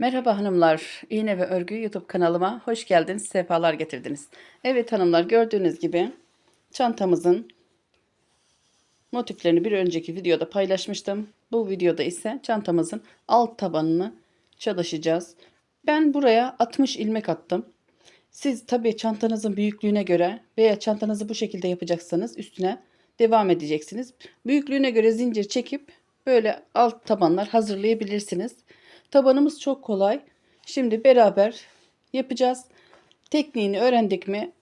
Merhaba hanımlar, İğne ve Örgü YouTube kanalıma hoş geldiniz, sefalar getirdiniz. Evet hanımlar gördüğünüz gibi çantamızın motiflerini bir önceki videoda paylaşmıştım. Bu videoda ise çantamızın alt tabanını çalışacağız. Ben buraya 60 ilmek attım. Siz tabii çantanızın büyüklüğüne göre veya çantanızı bu şekilde yapacaksanız üstüne devam edeceksiniz. Büyüklüğüne göre zincir çekip böyle alt tabanlar hazırlayabilirsiniz. Tabanımız çok kolay. Şimdi beraber yapacağız. Tekniğini öğrendik mi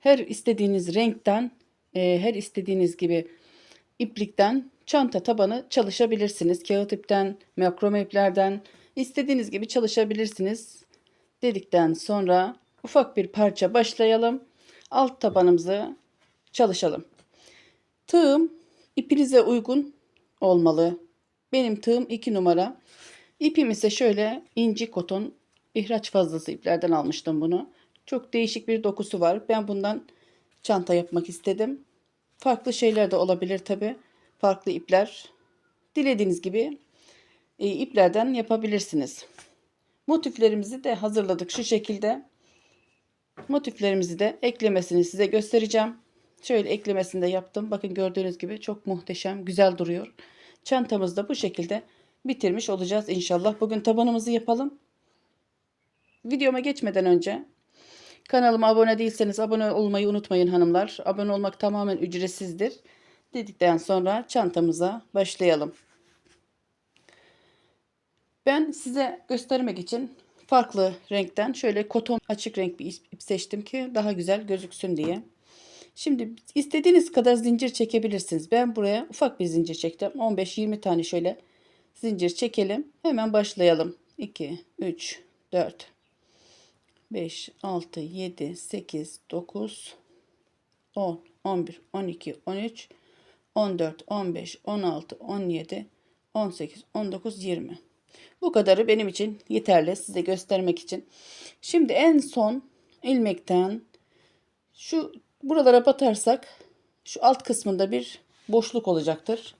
her istediğiniz renkten, e, her istediğiniz gibi iplikten çanta tabanı çalışabilirsiniz. Kağıt ipten, makrome iplerden istediğiniz gibi çalışabilirsiniz. Dedikten sonra ufak bir parça başlayalım. Alt tabanımızı çalışalım. Tığım ipinize uygun olmalı. Benim tığım 2 numara. İpim ise şöyle inci koton ihraç fazlası iplerden almıştım bunu. Çok değişik bir dokusu var. Ben bundan çanta yapmak istedim. Farklı şeyler de olabilir tabi. Farklı ipler. Dilediğiniz gibi e, iplerden yapabilirsiniz. Motiflerimizi de hazırladık şu şekilde. Motiflerimizi de eklemesini size göstereceğim. Şöyle eklemesini de yaptım. Bakın gördüğünüz gibi çok muhteşem, güzel duruyor. Çantamız da bu şekilde bitirmiş olacağız inşallah. Bugün tabanımızı yapalım. Videoma geçmeden önce kanalıma abone değilseniz abone olmayı unutmayın hanımlar. Abone olmak tamamen ücretsizdir. Dedikten sonra çantamıza başlayalım. Ben size göstermek için farklı renkten şöyle koton açık renk bir ip seçtim ki daha güzel gözüksün diye. Şimdi istediğiniz kadar zincir çekebilirsiniz. Ben buraya ufak bir zincir çektim. 15-20 tane şöyle zincir çekelim. Hemen başlayalım. 2, 3, 4, 5, 6, 7, 8, 9, 10, 11, 12, 13, 14, 15, 16, 17, 18, 19, 20. Bu kadarı benim için yeterli size göstermek için. Şimdi en son ilmekten şu buralara batarsak şu alt kısmında bir boşluk olacaktır.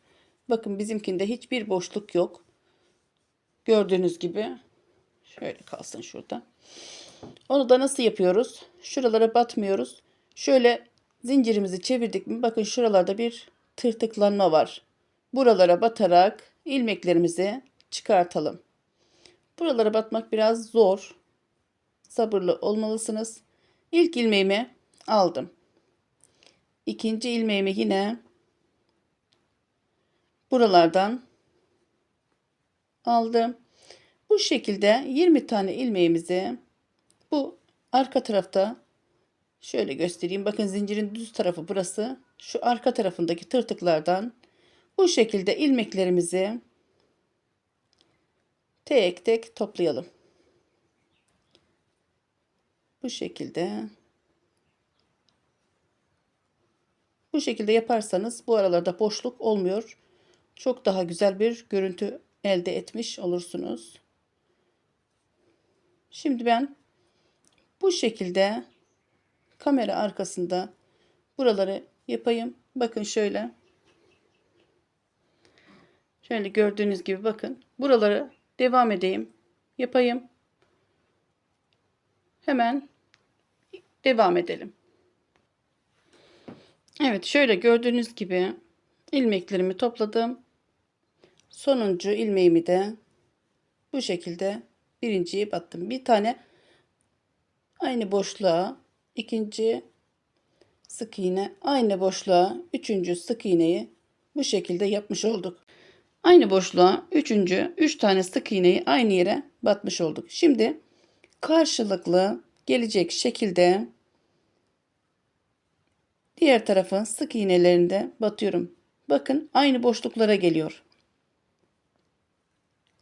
Bakın bizimkinde hiçbir boşluk yok. Gördüğünüz gibi şöyle kalsın şurada. Onu da nasıl yapıyoruz? Şuralara batmıyoruz. Şöyle zincirimizi çevirdik mi? Bakın şuralarda bir tırtıklanma var. Buralara batarak ilmeklerimizi çıkartalım. Buralara batmak biraz zor. Sabırlı olmalısınız. İlk ilmeğimi aldım. İkinci ilmeğimi yine buralardan aldım. Bu şekilde 20 tane ilmeğimizi bu arka tarafta şöyle göstereyim. Bakın zincirin düz tarafı burası. Şu arka tarafındaki tırtıklardan bu şekilde ilmeklerimizi tek tek toplayalım. Bu şekilde Bu şekilde yaparsanız bu aralarda boşluk olmuyor. Çok daha güzel bir görüntü elde etmiş olursunuz. Şimdi ben bu şekilde kamera arkasında buraları yapayım. Bakın şöyle. Şöyle gördüğünüz gibi bakın. Buraları devam edeyim. Yapayım. Hemen devam edelim. Evet şöyle gördüğünüz gibi ilmeklerimi topladım. Sonuncu ilmeğimi de bu şekilde birinciye battım. Bir tane aynı boşluğa ikinci sık iğne aynı boşluğa üçüncü sık iğneyi bu şekilde yapmış olduk. Aynı boşluğa üçüncü üç tane sık iğneyi aynı yere batmış olduk. Şimdi karşılıklı gelecek şekilde Diğer tarafın sık iğnelerinde batıyorum. Bakın aynı boşluklara geliyor.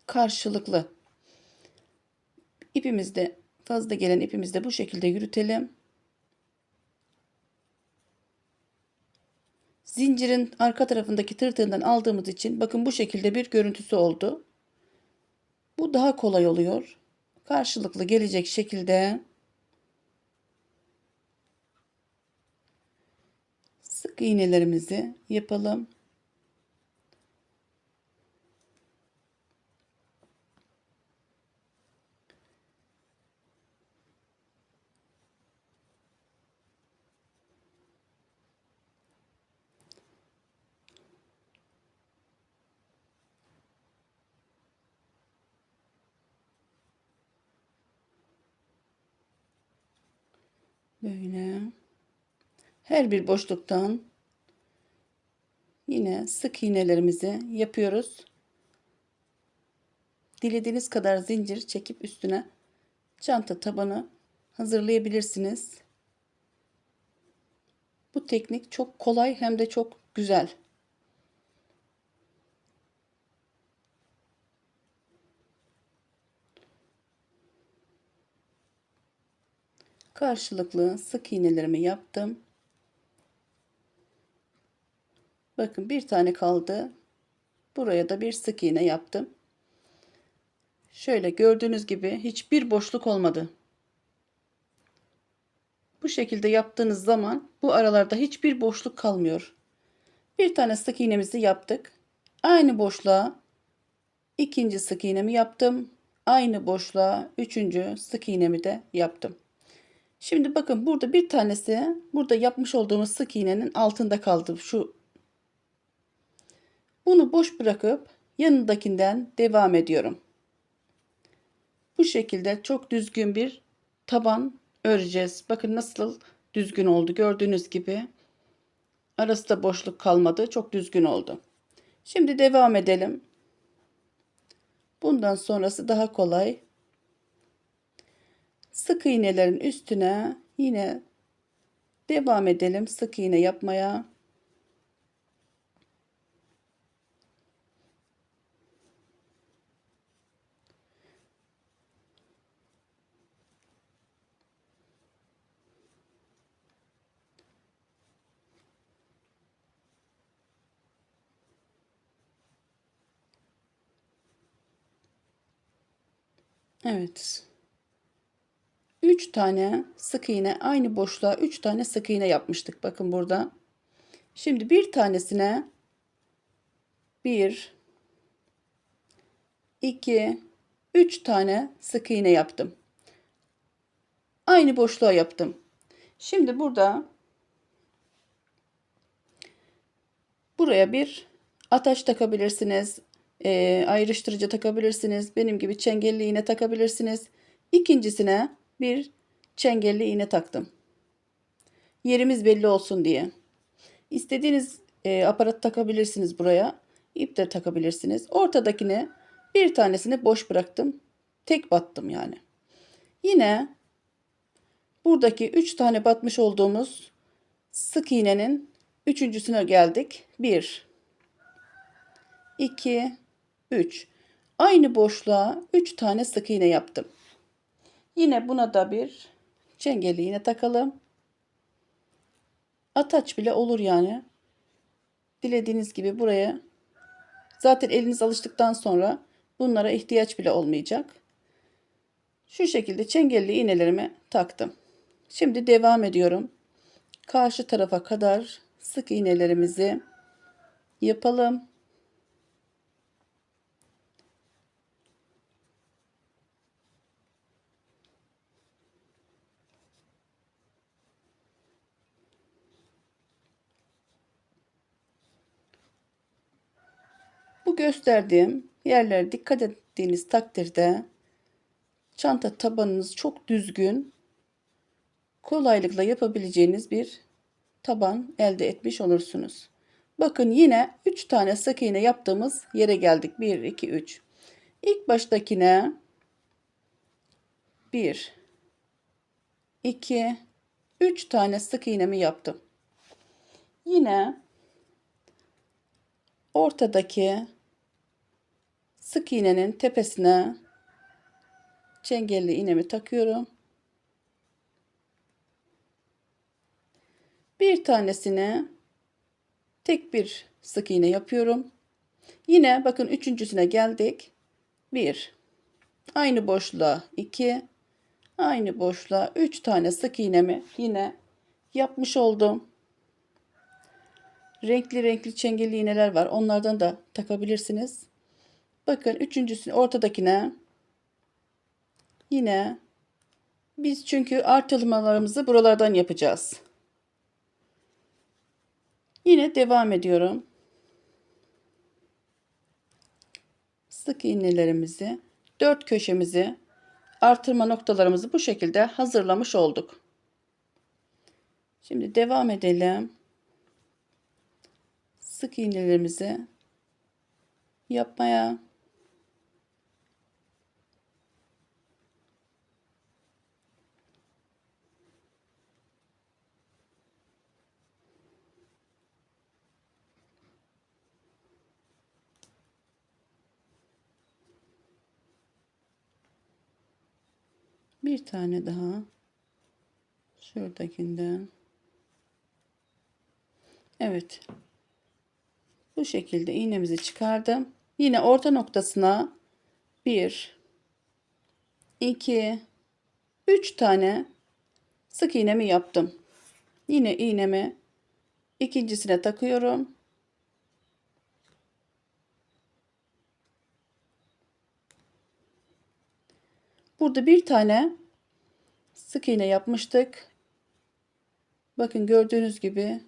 Karşılıklı. İpimizde fazla gelen ipimizde bu şekilde yürütelim. Zincirin arka tarafındaki tırtığından aldığımız için bakın bu şekilde bir görüntüsü oldu. Bu daha kolay oluyor. Karşılıklı gelecek şekilde sık iğnelerimizi yapalım. Böyle. Her bir boşluktan yine sık iğnelerimizi yapıyoruz. Dilediğiniz kadar zincir çekip üstüne çanta tabanı hazırlayabilirsiniz. Bu teknik çok kolay hem de çok güzel. Karşılıklı sık iğnelerimi yaptım. Bakın bir tane kaldı. Buraya da bir sık iğne yaptım. Şöyle gördüğünüz gibi hiçbir boşluk olmadı. Bu şekilde yaptığınız zaman bu aralarda hiçbir boşluk kalmıyor. Bir tane sık iğnemizi yaptık. Aynı boşluğa ikinci sık iğnemi yaptım. Aynı boşluğa üçüncü sık iğnemi de yaptım. Şimdi bakın burada bir tanesi burada yapmış olduğumuz sık iğnenin altında kaldı. Şu bunu boş bırakıp yanındakinden devam ediyorum. Bu şekilde çok düzgün bir taban öreceğiz. Bakın nasıl düzgün oldu. Gördüğünüz gibi arası da boşluk kalmadı. Çok düzgün oldu. Şimdi devam edelim. Bundan sonrası daha kolay. Sık iğnelerin üstüne yine devam edelim sık iğne yapmaya. Evet. 3 tane sık iğne aynı boşluğa 3 tane sık iğne yapmıştık. Bakın burada. Şimdi bir tanesine 1 2 3 tane sık iğne yaptım. Aynı boşluğa yaptım. Şimdi burada buraya bir ataş takabilirsiniz. E, ayrıştırıcı takabilirsiniz. Benim gibi çengelli iğne takabilirsiniz. İkincisine bir çengelli iğne taktım. Yerimiz belli olsun diye. İstediğiniz e, aparat takabilirsiniz buraya. İp de takabilirsiniz. Ortadakine bir tanesini boş bıraktım. Tek battım yani. Yine buradaki 3 tane batmış olduğumuz sık iğnenin üçüncüsüne geldik. 1 2 3 Aynı boşluğa 3 tane sık iğne yaptım. Yine buna da bir çengeli iğne takalım. Ataç bile olur yani. Dilediğiniz gibi buraya zaten eliniz alıştıktan sonra bunlara ihtiyaç bile olmayacak. Şu şekilde çengelli iğnelerimi taktım. Şimdi devam ediyorum. Karşı tarafa kadar sık iğnelerimizi yapalım. Bu gösterdiğim yerlere dikkat ettiğiniz takdirde çanta tabanınız çok düzgün, kolaylıkla yapabileceğiniz bir taban elde etmiş olursunuz. Bakın yine 3 tane sık iğne yaptığımız yere geldik. 1, 2, 3. İlk baştakine 1, 2, 3 tane sık iğnemi yaptım. Yine ortadaki sık iğnenin tepesine çengelli iğnemi takıyorum. Bir tanesine tek bir sık iğne yapıyorum. Yine bakın üçüncüsüne geldik. Bir. Aynı boşluğa iki. Aynı boşluğa üç tane sık iğnemi yine yapmış oldum. Renkli renkli çengelli iğneler var. Onlardan da takabilirsiniz. Bakın üçüncüsü ortadakine yine biz çünkü artılmalarımızı buralardan yapacağız. Yine devam ediyorum. Sık iğnelerimizi dört köşemizi artırma noktalarımızı bu şekilde hazırlamış olduk. Şimdi devam edelim. Sık iğnelerimizi yapmaya. Bir tane daha şuradakinden. Evet. Bu şekilde iğnemizi çıkardım. Yine orta noktasına 1 2 3 tane sık iğnemi yaptım. Yine iğnemi ikincisine takıyorum. Burada bir tane sık iğne yapmıştık. Bakın gördüğünüz gibi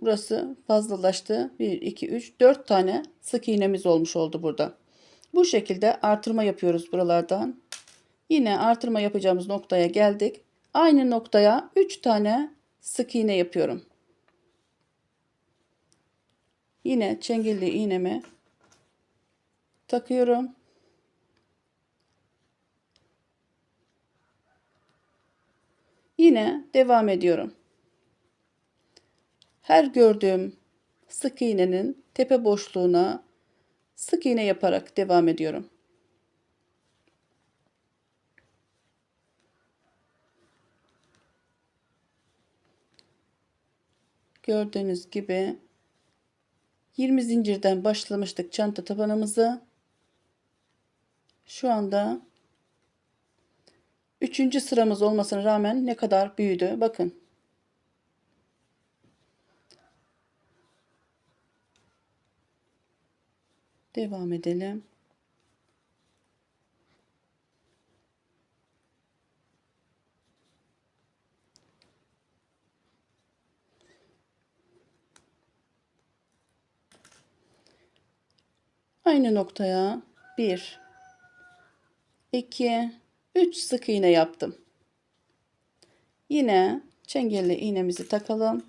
burası fazlalaştı. 1, 2, 3, 4 tane sık iğnemiz olmuş oldu burada. Bu şekilde artırma yapıyoruz buralardan. Yine artırma yapacağımız noktaya geldik. Aynı noktaya 3 tane sık iğne yapıyorum. Yine çengelli iğnemi takıyorum. Yine devam ediyorum. Her gördüğüm sık iğnenin tepe boşluğuna sık iğne yaparak devam ediyorum. Gördüğünüz gibi 20 zincirden başlamıştık çanta tabanımızı. Şu anda üçüncü sıramız olmasına rağmen ne kadar büyüdü. Bakın. Devam edelim. Aynı noktaya 1 2 3 sık iğne yaptım. Yine çengelli iğnemizi takalım.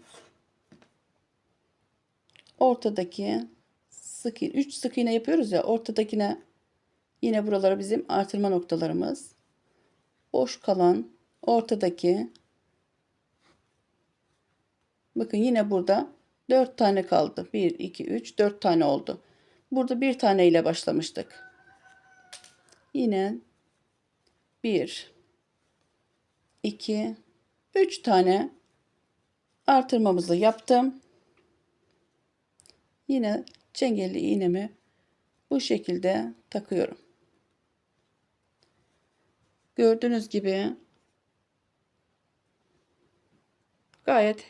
Ortadaki sık 3 sık iğne yapıyoruz ya ortadakine yine buralara bizim artırma noktalarımız. Boş kalan ortadaki bakın yine burada 4 tane kaldı. 1 2 3 4 tane oldu. Burada bir tane ile başlamıştık. Yine 1 2 3 tane artırmamızı yaptım. Yine çengelli iğnemi bu şekilde takıyorum. Gördüğünüz gibi gayet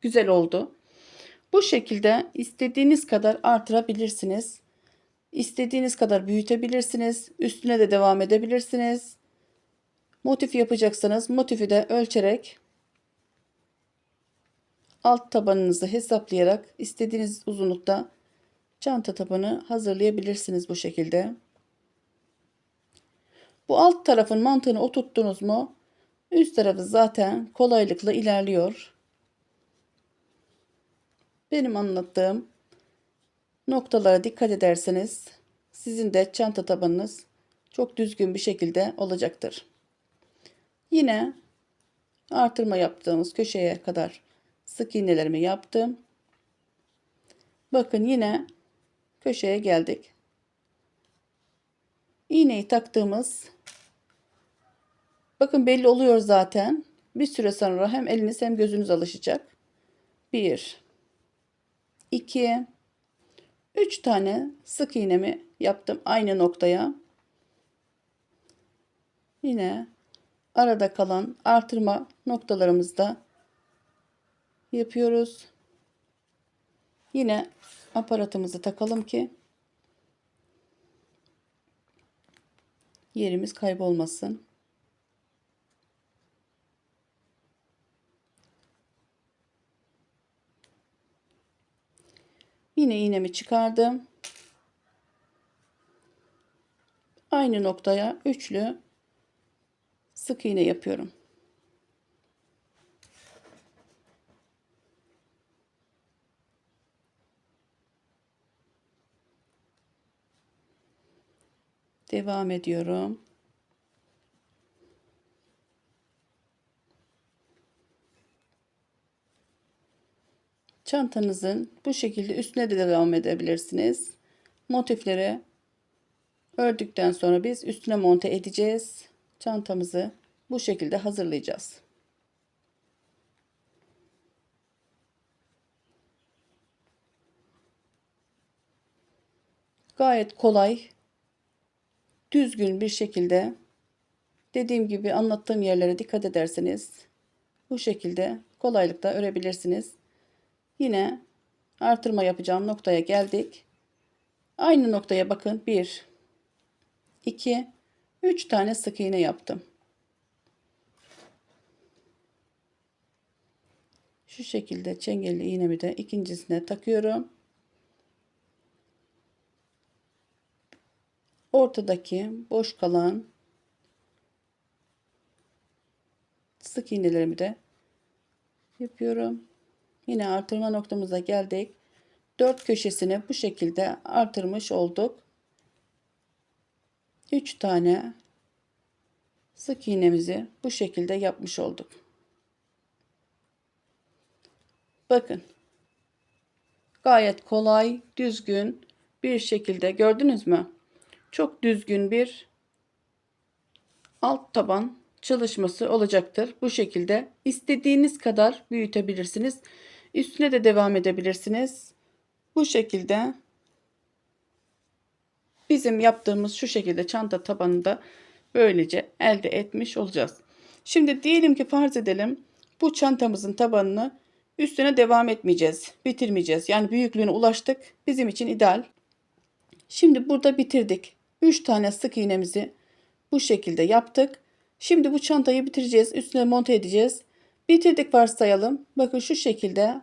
güzel oldu. Bu şekilde istediğiniz kadar artırabilirsiniz. İstediğiniz kadar büyütebilirsiniz. Üstüne de devam edebilirsiniz. Motif yapacaksanız motifi de ölçerek alt tabanınızı hesaplayarak istediğiniz uzunlukta çanta tabanı hazırlayabilirsiniz bu şekilde. Bu alt tarafın mantığını oturttunuz mu üst tarafı zaten kolaylıkla ilerliyor. Benim anlattığım noktalara dikkat ederseniz sizin de çanta tabanınız çok düzgün bir şekilde olacaktır. Yine artırma yaptığımız köşeye kadar sık iğnelerimi yaptım. Bakın yine köşeye geldik. İğneyi taktığımız bakın belli oluyor zaten. Bir süre sonra hem eliniz hem gözünüz alışacak. 1 2 3 tane sık iğnemi yaptım aynı noktaya. Yine arada kalan artırma noktalarımızda yapıyoruz. Yine aparatımızı takalım ki yerimiz kaybolmasın. Yine iğnemi çıkardım. Aynı noktaya üçlü sık iğne yapıyorum. Devam ediyorum. Çantanızın bu şekilde üstüne de devam edebilirsiniz. Motifleri ördükten sonra biz üstüne monte edeceğiz. Çantamızı bu şekilde hazırlayacağız. Gayet kolay, düzgün bir şekilde dediğim gibi anlattığım yerlere dikkat ederseniz bu şekilde kolaylıkla örebilirsiniz. Yine artırma yapacağım noktaya geldik. Aynı noktaya bakın. 1 2 3 tane sık iğne yaptım. Şu şekilde çengelli iğnemi de ikincisine takıyorum. Ortadaki boş kalan sık iğnelerimi de yapıyorum. Yine artırma noktamıza geldik. Dört köşesini bu şekilde artırmış olduk. 3 tane sık iğnemizi bu şekilde yapmış olduk. Bakın. Gayet kolay, düzgün bir şekilde gördünüz mü? Çok düzgün bir alt taban çalışması olacaktır. Bu şekilde istediğiniz kadar büyütebilirsiniz. Üstüne de devam edebilirsiniz. Bu şekilde bizim yaptığımız şu şekilde çanta tabanında böylece elde etmiş olacağız. Şimdi diyelim ki farz edelim bu çantamızın tabanını üstüne devam etmeyeceğiz. Bitirmeyeceğiz. Yani büyüklüğüne ulaştık. Bizim için ideal. Şimdi burada bitirdik. 3 tane sık iğnemizi bu şekilde yaptık. Şimdi bu çantayı bitireceğiz. Üstüne monte edeceğiz. Bitirdik varsayalım. Bakın şu şekilde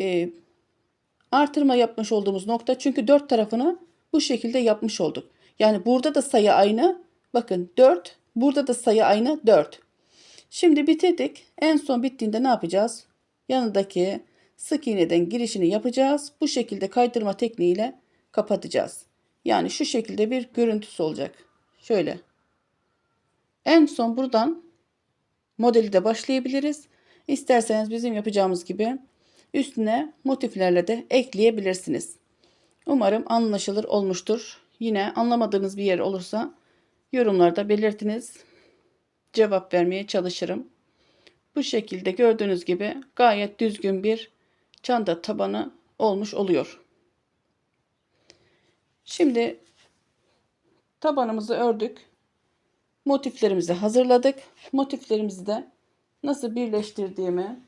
e, artırma yapmış olduğumuz nokta. Çünkü dört tarafını bu şekilde yapmış olduk. Yani burada da sayı aynı. Bakın 4. Burada da sayı aynı 4. Şimdi bitirdik. En son bittiğinde ne yapacağız? Yanındaki sık iğneden girişini yapacağız. Bu şekilde kaydırma tekniğiyle kapatacağız. Yani şu şekilde bir görüntüsü olacak. Şöyle. En son buradan modeli de başlayabiliriz. İsterseniz bizim yapacağımız gibi üstüne motiflerle de ekleyebilirsiniz. Umarım anlaşılır olmuştur. Yine anlamadığınız bir yer olursa yorumlarda belirtiniz. Cevap vermeye çalışırım. Bu şekilde gördüğünüz gibi gayet düzgün bir çanta tabanı olmuş oluyor. Şimdi tabanımızı ördük. Motiflerimizi hazırladık. Motiflerimizi de nasıl birleştirdiğimi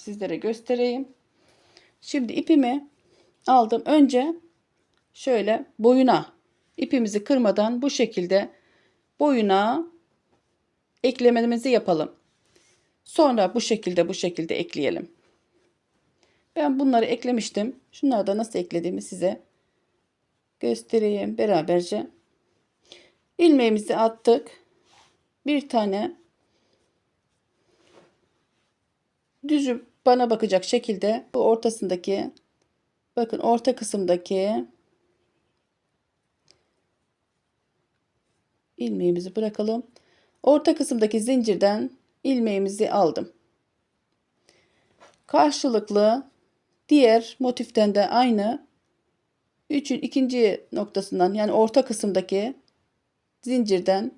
sizlere göstereyim. Şimdi ipimi aldım. Önce şöyle boyuna ipimizi kırmadan bu şekilde boyuna eklememizi yapalım. Sonra bu şekilde bu şekilde ekleyelim. Ben bunları eklemiştim. Şunları da nasıl eklediğimi size göstereyim beraberce. İlmeğimizi attık. Bir tane düzü bana bakacak şekilde bu ortasındaki bakın orta kısımdaki ilmeğimizi bırakalım. Orta kısımdaki zincirden ilmeğimizi aldım. Karşılıklı diğer motiften de aynı üçün ikinci noktasından yani orta kısımdaki zincirden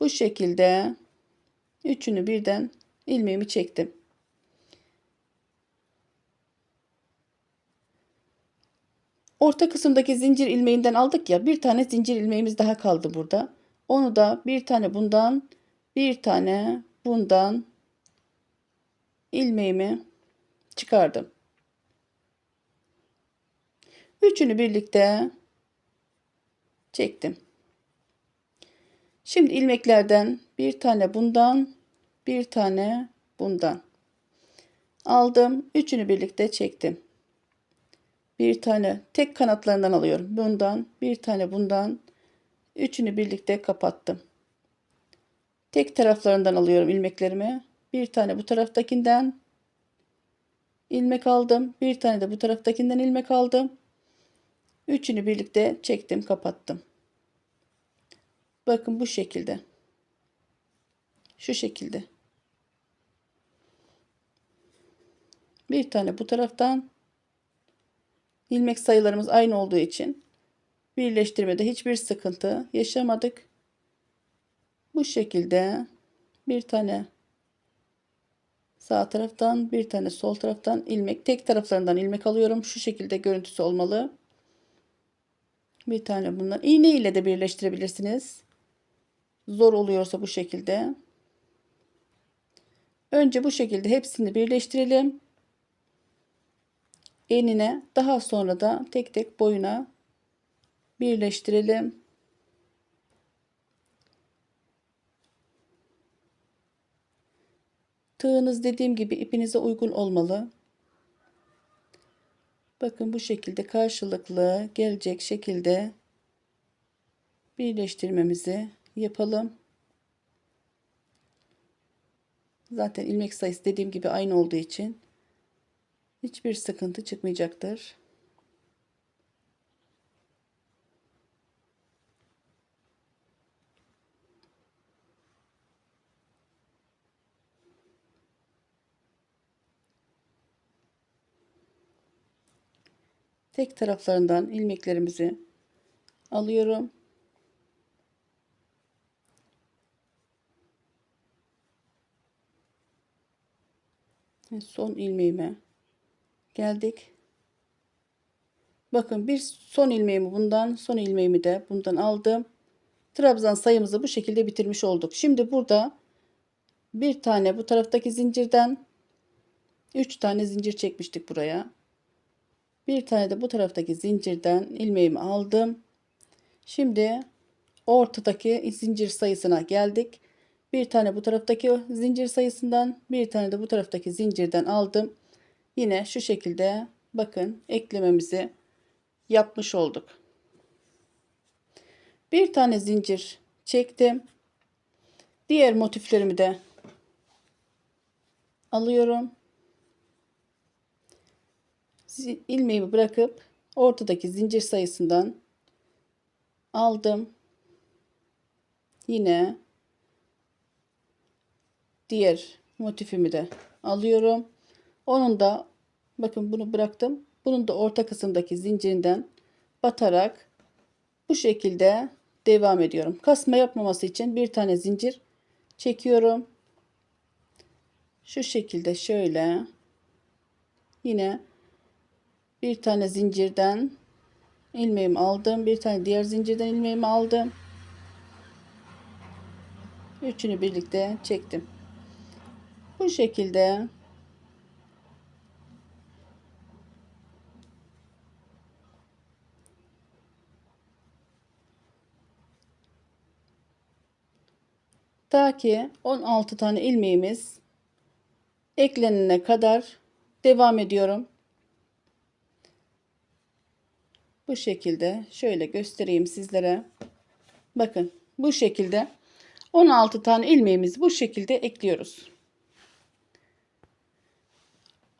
bu şekilde üçünü birden ilmeğimi çektim. Orta kısımdaki zincir ilmeğinden aldık ya bir tane zincir ilmeğimiz daha kaldı burada. Onu da bir tane bundan bir tane bundan ilmeğimi çıkardım. Üçünü birlikte çektim. Şimdi ilmeklerden bir tane bundan, bir tane bundan aldım. Üçünü birlikte çektim. Bir tane tek kanatlarından alıyorum. Bundan, bir tane bundan, Üçünü birlikte kapattım. Tek taraflarından alıyorum ilmeklerimi. Bir tane bu taraftakinden ilmek aldım. Bir tane de bu taraftakinden ilmek aldım. Üçünü birlikte çektim, kapattım. Bakın bu şekilde. Şu şekilde. Bir tane bu taraftan ilmek sayılarımız aynı olduğu için birleştirmede hiçbir sıkıntı yaşamadık. Bu şekilde bir tane sağ taraftan bir tane sol taraftan ilmek tek taraflarından ilmek alıyorum. Şu şekilde görüntüsü olmalı. Bir tane bundan iğne ile de birleştirebilirsiniz. Zor oluyorsa bu şekilde. Önce bu şekilde hepsini birleştirelim. Enine daha sonra da tek tek boyuna birleştirelim. Tığınız dediğim gibi ipinize uygun olmalı. Bakın bu şekilde karşılıklı gelecek şekilde birleştirmemizi yapalım. Zaten ilmek sayısı dediğim gibi aynı olduğu için hiçbir sıkıntı çıkmayacaktır. tek taraflarından ilmeklerimizi alıyorum. Son ilmeğime geldik. Bakın bir son ilmeğimi bundan, son ilmeğimi de bundan aldım. Trabzan sayımızı bu şekilde bitirmiş olduk. Şimdi burada bir tane bu taraftaki zincirden 3 tane zincir çekmiştik buraya. Bir tane de bu taraftaki zincirden ilmeğimi aldım. Şimdi ortadaki zincir sayısına geldik. Bir tane bu taraftaki zincir sayısından bir tane de bu taraftaki zincirden aldım. Yine şu şekilde bakın eklememizi yapmış olduk. Bir tane zincir çektim. Diğer motiflerimi de alıyorum ilmeğimi bırakıp ortadaki zincir sayısından aldım. Yine diğer motifimi de alıyorum. Onun da bakın bunu bıraktım. Bunun da orta kısımdaki zincirinden batarak bu şekilde devam ediyorum. Kasma yapmaması için bir tane zincir çekiyorum. Şu şekilde şöyle yine bir tane zincirden ilmeğimi aldım. Bir tane diğer zincirden ilmeğimi aldım. Üçünü birlikte çektim. Bu şekilde ta ki 16 tane ilmeğimiz eklenene kadar devam ediyorum. Bu şekilde şöyle göstereyim sizlere. Bakın bu şekilde 16 tane ilmeğimizi bu şekilde ekliyoruz.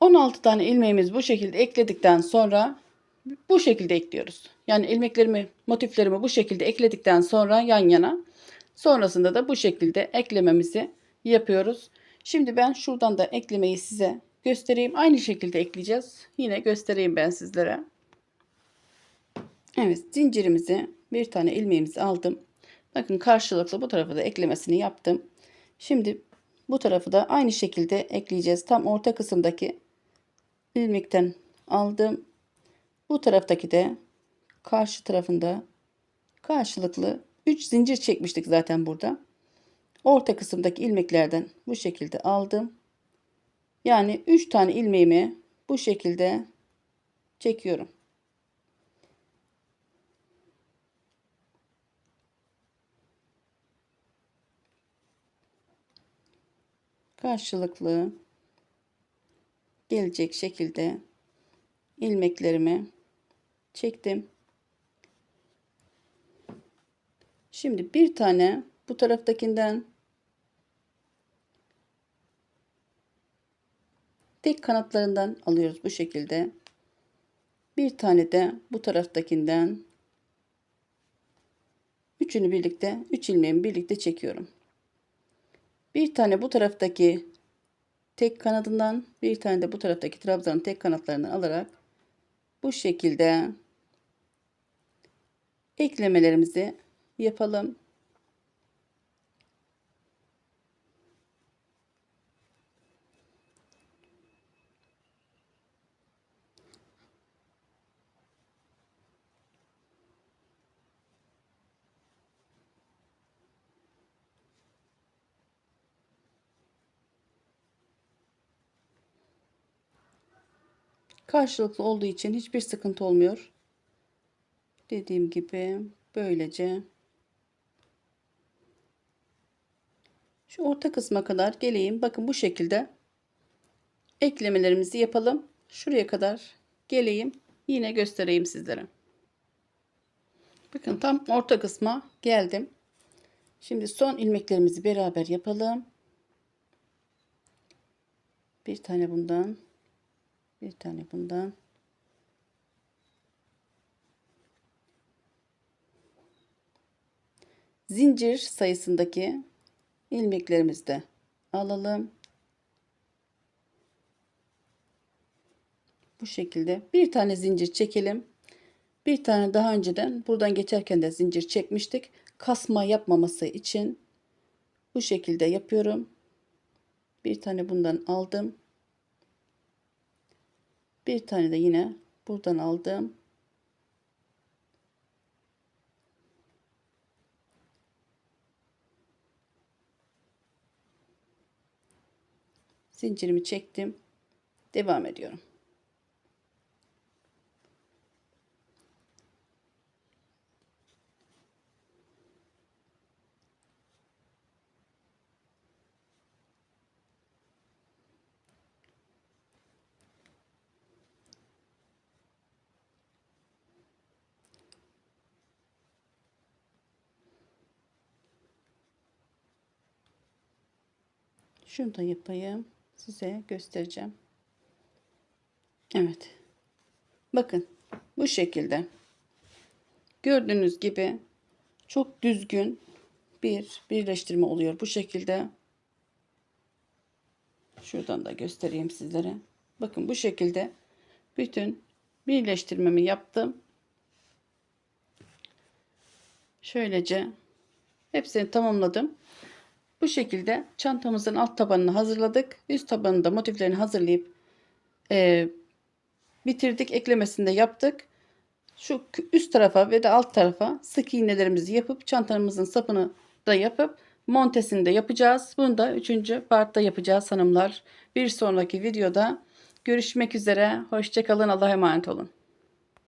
16 tane ilmeğimizi bu şekilde ekledikten sonra bu şekilde ekliyoruz. Yani ilmeklerimi, motiflerimi bu şekilde ekledikten sonra yan yana sonrasında da bu şekilde eklememizi yapıyoruz. Şimdi ben şuradan da eklemeyi size göstereyim. Aynı şekilde ekleyeceğiz. Yine göstereyim ben sizlere. Evet zincirimizi bir tane ilmeğimizi aldım. Bakın karşılıklı bu tarafa da eklemesini yaptım. Şimdi bu tarafı da aynı şekilde ekleyeceğiz. Tam orta kısımdaki ilmekten aldım. Bu taraftaki de karşı tarafında karşılıklı 3 zincir çekmiştik zaten burada. Orta kısımdaki ilmeklerden bu şekilde aldım. Yani 3 tane ilmeğimi bu şekilde çekiyorum. karşılıklı gelecek şekilde ilmeklerimi çektim. Şimdi bir tane bu taraftakinden tek kanatlarından alıyoruz bu şekilde. Bir tane de bu taraftakinden üçünü birlikte, üç ilmeğimi birlikte çekiyorum. Bir tane bu taraftaki tek kanadından, bir tane de bu taraftaki trabzanın tek kanatlarından alarak bu şekilde eklemelerimizi yapalım. Karşılıklı olduğu için hiçbir sıkıntı olmuyor. Dediğim gibi böylece şu orta kısma kadar geleyim. Bakın bu şekilde eklemelerimizi yapalım. Şuraya kadar geleyim. Yine göstereyim sizlere. Bakın tam orta kısma geldim. Şimdi son ilmeklerimizi beraber yapalım. Bir tane bundan. Bir tane bundan. Zincir sayısındaki ilmeklerimizi de alalım. Bu şekilde bir tane zincir çekelim. Bir tane daha önceden buradan geçerken de zincir çekmiştik. Kasma yapmaması için bu şekilde yapıyorum. Bir tane bundan aldım. Bir tane de yine buradan aldım. Zincirimi çektim. Devam ediyorum. Şunu da yapayım. Size göstereceğim. Evet. Bakın bu şekilde. Gördüğünüz gibi çok düzgün bir birleştirme oluyor. Bu şekilde. Şuradan da göstereyim sizlere. Bakın bu şekilde bütün birleştirmemi yaptım. Şöylece hepsini tamamladım. Bu şekilde çantamızın alt tabanını hazırladık. Üst tabanını da motiflerini hazırlayıp e, bitirdik. Eklemesini de yaptık. Şu üst tarafa ve de alt tarafa sık iğnelerimizi yapıp çantamızın sapını da yapıp montesini de yapacağız. Bunu da üçüncü partta yapacağız hanımlar. Bir sonraki videoda görüşmek üzere. Hoşçakalın. Allah'a emanet olun.